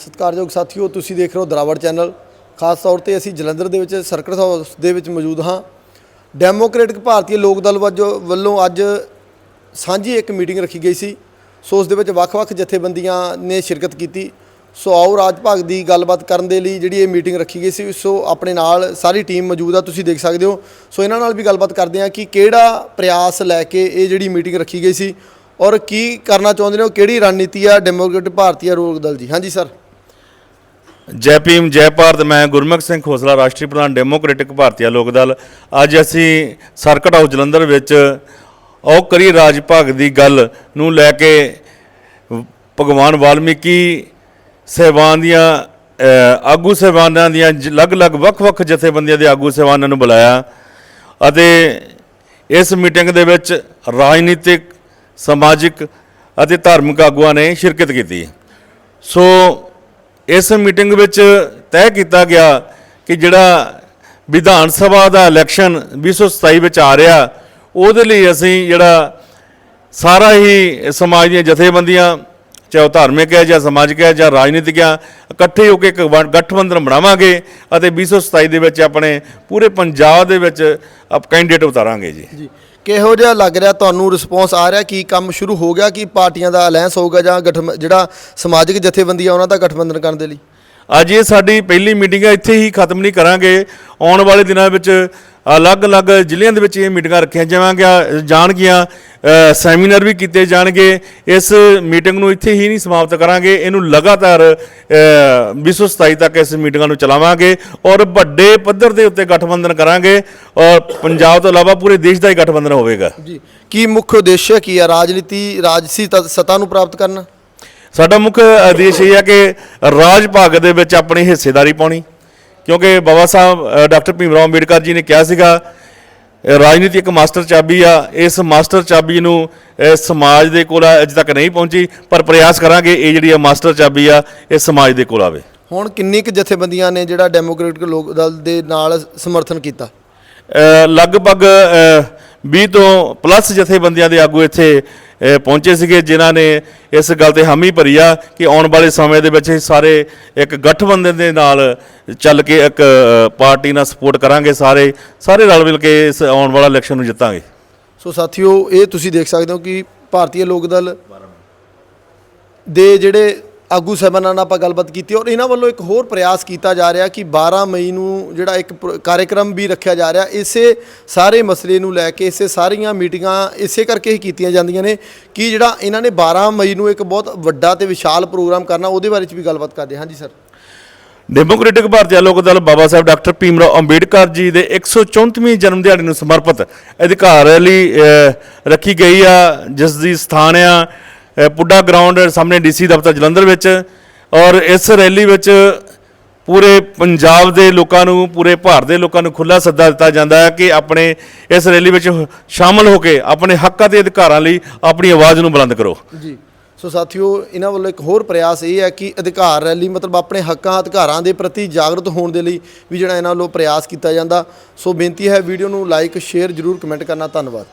ਸਤਿਕਾਰਯੋਗ ਸਾਥੀਓ, ਤੁਸੀਂ ਦੇਖ ਰਹੇ ਹੋ ਦਰਾਵੜ ਚੈਨਲ। ਖਾਸ ਤੌਰ ਤੇ ਅਸੀਂ ਜਲੰਧਰ ਦੇ ਵਿੱਚ, ਸਰਕਟ ਹਾਊਸ ਦੇ ਵਿੱਚ ਮੌਜੂਦ ਹਾਂ। ਡੈਮੋਕ੍ਰੈਟਿਕ ਭਾਰਤੀ ਲੋਕ ਦਲ ਵਜੋਂ, ਵੱਲੋਂ ਅੱਜ ਸਾਂਝੀ ਇੱਕ ਮੀਟਿੰਗ ਰੱਖੀ ਗਈ ਸੀ। ਸੋ ਉਸ ਦੇ ਵਿੱਚ ਵੱਖ-ਵੱਖ ਜਥੇਬੰਦੀਆਂ ਨੇ ਸ਼ਿਰਕਤ ਕੀਤੀ। ਸੋ ਆਓ, ਰਾਜ ਭਾਗ ਦੀ ਗੱਲਬਾਤ ਕਰਨ ਦੇ ਲਈ ਜਿਹੜੀ ਇਹ ਮੀਟਿੰਗ ਰੱਖੀ ਗਈ ਸੀ, ਸੋ ਆਪਣੇ ਨਾਲ ਸਾਰੀ ਟੀਮ ਮੌਜੂਦ ਆ, ਤੁਸੀਂ ਦੇਖ ਸਕਦੇ ਹੋ। ਸੋ ਇਹਨਾਂ ਨਾਲ ਵੀ ਗੱਲਬਾਤ ਕਰਦੇ ਹਾਂ ਕਿ ਕਿਹੜਾ ਪ੍ਰਯਾਸ ਲੈ ਕੇ ਇਹ ਜਿਹੜੀ ਮੀਟਿੰਗ ਰੱਖੀ ਗਈ ਸੀ ਔਰ ਕੀ ਕਰਨਾ ਚਾਹੁੰਦੇ ਨੇ, ਉਹ ਕਿਹੜੀ ਰਣਨੀਤੀ ਆ ਡੈਮੋਕ੍ਰੈਟਿਕ ਭਾਰਤੀ ਲੋਕ ਦਲ ਜੀ ਹਾਂਜੀ ਸਰ ਜੈ ਭੀਮ, ਜੈ ਭਾਰਤ, ਮੈਂ ਗੁਰਮੁਖ ਸਿੰਘ ਖੋਸਲਾ, ਰਾਸ਼ਟਰੀ ਪ੍ਰਧਾਨ ਡੈਮੋਕ੍ਰੈਟਿਕ ਭਾਰਤੀਆ ਲੋਕ ਦਲ। ਅੱਜ ਅਸੀਂ ਸਰਕਟ ਹਾਊਸ ਜਲੰਧਰ ਵਿੱਚ ਔ ਕਰੀ ਰਾਜ ਭਾਗ ਦੀ ਗੱਲ ਨੂੰ ਲੈ ਕੇ ਭਗਵਾਨ ਵਾਲਮੀਕੀ ਸਹਿਬਾਨ ਦੀਆਂ ਆਗੂ ਸਹਿਬਾਨਾਂ ਦੀਆਂ ਅਲੱਗ-ਅਲੱਗ, ਵੱਖ-ਵੱਖ ਜਥੇਬੰਦੀਆਂ ਦੇ ਆਗੂ ਸਹਿਬਾਨਾਂ ਨੂੰ ਬੁਲਾਇਆ ਅਤੇ ਇਸ ਮੀਟਿੰਗ ਦੇ ਵਿੱਚ ਰਾਜਨੀਤਿਕ, ਸਮਾਜਿਕ ਅਤੇ ਧਾਰਮਿਕ ਆਗੂਆਂ ਨੇ ਸ਼ਿਰਕਤ ਕੀਤੀ। ਸੋ ਇਸ ਮੀਟਿੰਗ ਵਿੱਚ ਤੈਅ ਕੀਤਾ ਗਿਆ ਕਿ ਜਿਹੜਾ ਵਿਧਾਨ ਸਭਾ ਦਾ ਇਲੈਕਸ਼ਨ 2027 ਵਿੱਚ ਆ ਰਿਹਾ, ਉਹਦੇ ਲਈ ਅਸੀਂ ਜਿਹੜਾ ਸਾਰਾ ਹੀ ਸਮਾਜ ਦੀਆਂ ਜਥੇਬੰਦੀਆਂ ਚਾਹੇ ਉਹ ਧਾਰਮਿਕ ਹੈ ਜਾਂ ਸਮਾਜਿਕ ਹੈ ਜਾਂ ਰਾਜਨੀਤਿਕ ਹੈ, ਇਕੱਠੇ ਹੋ ਕੇ ਇੱਕ ਗਠਬੰਧਨ ਬਣਾਵਾਂਗੇ ਅਤੇ 2027 ਦੇ ਵਿੱਚ ਆਪਣੇ ਪੂਰੇ ਪੰਜਾਬ ਦੇ ਵਿੱਚ ਆਪ ਕੈਂਡੀਡੇਟ ਉਤਾਰਾਂਗੇ ਜੀ। ਜੀ। ਕਿਹੋ ਜਿਹਾ ਲੱਗ ਰਿਹਾ ਤੁਹਾਨੂੰ ਰਿਸਪੌਂਸ ਆ ਰਿਹਾ? ਕੀ ਕੰਮ ਸ਼ੁਰੂ ਹੋ ਗਿਆ? ਕੀ ਪਾਰਟੀਆਂ ਦਾ ਅਲਾਈਅੰਸ ਹੋਊਗਾ ਜਾਂ ਗਠ ਜਿਹੜਾ ਸਮਾਜਿਕ ਜਥੇਬੰਦੀਆਂ ਉਹਨਾਂ ਦਾ ਗਠਬੰਧਨ ਕਰਨ ਦੇ ਲਈ? ਅੱਜ ਇਹ ਸਾਡੀ ਪਹਿਲੀ ਮੀਟਿੰਗ ਹੈ ਇੱਥੇ ਹੀ ਖਤਮ ਨਹੀਂ ਕਰਾਂਗੇ। ਆਉਣ ਵਾਲੇ ਦਿਨਾਂ ਵਿੱਚ ਅਲੱਗ-ਅਲੱਗ ਜ਼ਿਲ੍ਹਿਆਂ ਦੇ ਵਿੱਚ ਇਹ ਮੀਟਿੰਗਾਂ ਰੱਖੀਆਂ ਜਾਵਾਂਗੀਆਂ ਜਾਣਗੀਆਂ ਸੈਮੀਨਾਰ ਵੀ ਕੀਤੇ ਜਾਣਗੇ। ਇਸ ਮੀਟਿੰਗ ਨੂੰ ਇੱਥੇ ਹੀ ਨਹੀਂ ਸਮਾਪਤ ਕਰਾਂਗੇ ਇਹਨੂੰ ਲਗਾਤਾਰ ਅ, 2027 ਤੱਕ ਇਸ ਮੀਟਿੰਗਾਂ ਨੂੰ ਚਲਾਵਾਂਗੇ ਔਰ ਵੱਡੇ ਪੱਧਰ ਦੇ ਉੱਤੇ ਗਠਬੰਧਨ ਕਰਾਂਗੇ ਔਰ ਪੰਜਾਬ ਤੋਂ ਇਲਾਵਾ ਪੂਰੇ ਦੇਸ਼ ਦਾ ਹੀ ਗਠਬੰਧਨ ਹੋਵੇਗਾ। ਜੀ ਕੀ ਮੁੱਖ ਉਦੇਸ਼ ਕੀ ਹੈ ਰਾਜਨੀਤੀ ਰਾਜਸੀ ਤ- ਨੂੰ ਪ੍ਰਾਪਤ ਕਰਨਾ? ਸਾਡਾ ਮੁੱਖ ਉਦੇਸ਼ ਇਹ ਹੈ ਕਿ ਰਾਜ ਭਾਗ ਦੇ ਵਿੱਚ ਆਪਣੀ ਹਿੱਸੇਦਾਰੀ ਪਾਉਣੀ। ਕਿਉਂਕਿ ਬਾਬਾ ਸਾਹਿਬ ਡਾਕਟਰ ਭੀਮ ਰਾਓ ਅੰਬੇਡਕਰ ਜੀ ਨੇ ਕਿਹਾ ਸੀਗਾ ਰਾਜਨੀਤੀ ਇੱਕ ਮਾਸਟਰ ਚਾਬੀ ਆ। ਇਸ ਮਾਸਟਰ ਚਾਬੀ ਨੂੰ ਸਮਾਜ ਦੇ ਕੋਲ ਅਜੇ ਤੱਕ ਨਹੀਂ ਪਹੁੰਚੀ ਪਰ ਪ੍ਰਯਾਸ ਕਰਾਂਗੇ ਇਹ ਜਿਹੜੀ ਆ ਮਾਸਟਰ ਚਾਬੀ ਆ ਇਹ ਸਮਾਜ ਦੇ ਕੋਲ ਆਵੇ। ਹੁਣ ਕਿੰਨੀ ਕੁ ਜਥੇਬੰਦੀਆਂ ਨੇ ਜਿਹੜਾ ਡੈਮੋਕ੍ਰੈਟਿਕ ਲੋਕ ਦਲ ਦੇ ਨਾਲ ਸਮਰਥਨ ਕੀਤਾ? ਲਗਭਗ 20 ਤੋਂ ਪਲੱਸ ਜਥੇਬੰਦੀਆਂ ਦੇ ਆਗੂ ਇੱਥੇ ਪਹੁੰਚੇ ਸੀਗੇ, ਜਿਨ੍ਹਾਂ ਨੇ ਇਸ ਗੱਲ ਤੇ ਹਾਮੀ ਭਰੀ ਆ ਕਿ ਆਉਣ ਵਾਲੇ ਸਮੇਂ ਦੇ ਵਿੱਚ ਸਾਰੇ ਇੱਕ ਗਠਬੰਧਨ ਦੇ ਨਾਲ ਚੱਲ ਕੇ ਇੱਕ ਪਾਰਟੀ ਨਾਲ ਸਪੋਰਟ ਕਰਾਂਗੇ ਸਾਰੇ ਸਾਰੇ ਰਲ ਮਿਲ ਕੇ ਇਸ ਆਉਣ ਵਾਲਾ ਇਲੈਕਸ਼ਨ ਨੂੰ ਜਿੱਤਾਂਗੇ। ਸੋ ਸਾਥੀਓ, ਇਹ ਤੁਸੀਂ ਦੇਖ ਸਕਦੇ ਹੋ ਕਿ ਭਾਰਤੀ ਲੋਕ ਦਲ ਦੇ ਜਿਹੜੇ ਆਗੂ ਸਾਹਿਬਾਨਾਂ ਨਾਲ ਆਪਾਂ ਗੱਲਬਾਤ ਕੀਤੀ ਔਰ ਇਹਨਾਂ ਵੱਲੋਂ ਇੱਕ ਹੋਰ ਪ੍ਰਯਾਸ ਕੀਤਾ ਜਾ ਰਿਹਾ ਕਿ 12 ਮਈ ਨੂੰ ਜਿਹੜਾ ਇੱਕ ਪ੍ਰ- ਕਾਰਜਕ੍ਰਮ ਵੀ ਰੱਖਿਆ ਜਾ ਰਿਹਾ ਇਸੇ ਸਾਰੇ ਮਸਲੇ ਨੂੰ ਲੈ ਕੇ ਇਸੇ ਸਾਰੀਆਂ ਮੀਟਿੰਗਾਂ ਇਸੇ ਕਰਕੇ ਹੀ ਕੀਤੀਆਂ ਜਾਂਦੀਆਂ ਨੇ ਕਿ ਜਿਹੜਾ ਇਹਨਾਂ ਨੇ 12 ਮਈ ਨੂੰ ਇੱਕ ਬਹੁਤ ਵੱਡਾ ਤੇ ਵਿਸ਼ਾਲ ਪ੍ਰੋਗਰਾਮ ਕਰਨਾ ਉਹਦੇ ਬਾਰੇ ਚ ਵੀ ਗੱਲਬਾਤ ਕਰਦੇ ਹਾਂ। ਹਾਂਜੀ sir democratic Bharatiya Lok Dal Baba Sahib doctor Bhim Rao Ambedkar ji ਦੇ 134ਵੀਂ ਜਨਮ ਦਿਹਾੜੇ ਨੂੰ ਸਮਰਪਿਤ ਅਧਿਕਾਰ ਰੈਲੀ ਅ, ਰੱਖੀ ਗਈ ਆ ਜਿਸ ਦੀ ਸਥਾਨ ਆ ਪੁੱਡਾ ਗਰਾਊਂਡ ਸਾਹਮਣੇ ਡੀਸੀ ਦਫ਼ਤਰ ਜਲੰਧਰ ਵਿੱਚ ਔਰ ਇਸ ਰੈਲੀ ਵਿੱਚ ਪੂਰੇ ਪੰਜਾਬ ਦੇ ਲੋਕਾਂ ਨੂੰ, ਪੂਰੇ ਭਾਰਤ ਦੇ ਲੋਕਾਂ ਨੂੰ ਖੁੱਲਾ ਸੱਦਾ ਦਿੱਤਾ ਜਾਂਦਾ ਹੈ ਕਿ ਆਪਣੇ ਇਸ ਰੈਲੀ ਵਿੱਚ ਸ਼ਾਮਲ ਹੋ ਕੇ ਆਪਣੇ ਹੱਕਾਂ ਤੇ ਅਧਿਕਾਰਾਂ ਲਈ ਆਪਣੀ ਆਵਾਜ਼ ਨੂੰ ਬੁਲੰਦ ਕਰੋ। ਜੀ। ਸੋ ਸਾਥੀਓ, ਇਹਨਾਂ ਵੱਲੋਂ ਇੱਕ ਹੋਰ ਪ੍ਰਯਾਸ ਇਹ ਹੈ ਕਿ ਅਧਿਕਾਰ ਰੈਲੀ ਮਤਲਬ ਆਪਣੇ ਹੱਕਾਂ, ਅਧਿਕਾਰਾਂ ਦੇ ਪ੍ਰਤੀ ਜਾਗਰੂਕ ਹੋਣ ਦੇ ਲਈ ਵੀ ਜਿਹੜਾ ਇਹਨਾਂ ਵੱਲੋਂ ਪ੍ਰਯਾਸ ਕੀਤਾ ਜਾਂਦਾ। ਸੋ ਬੇਨਤੀ ਹੈ ਵੀਡੀਓ ਨੂੰ ਲਾਈਕ, ਸ਼ੇਅਰ ਜਰੂਰ ਕਮੈਂਟ ਕਰਨਾ। ਧੰਨਵਾਦ।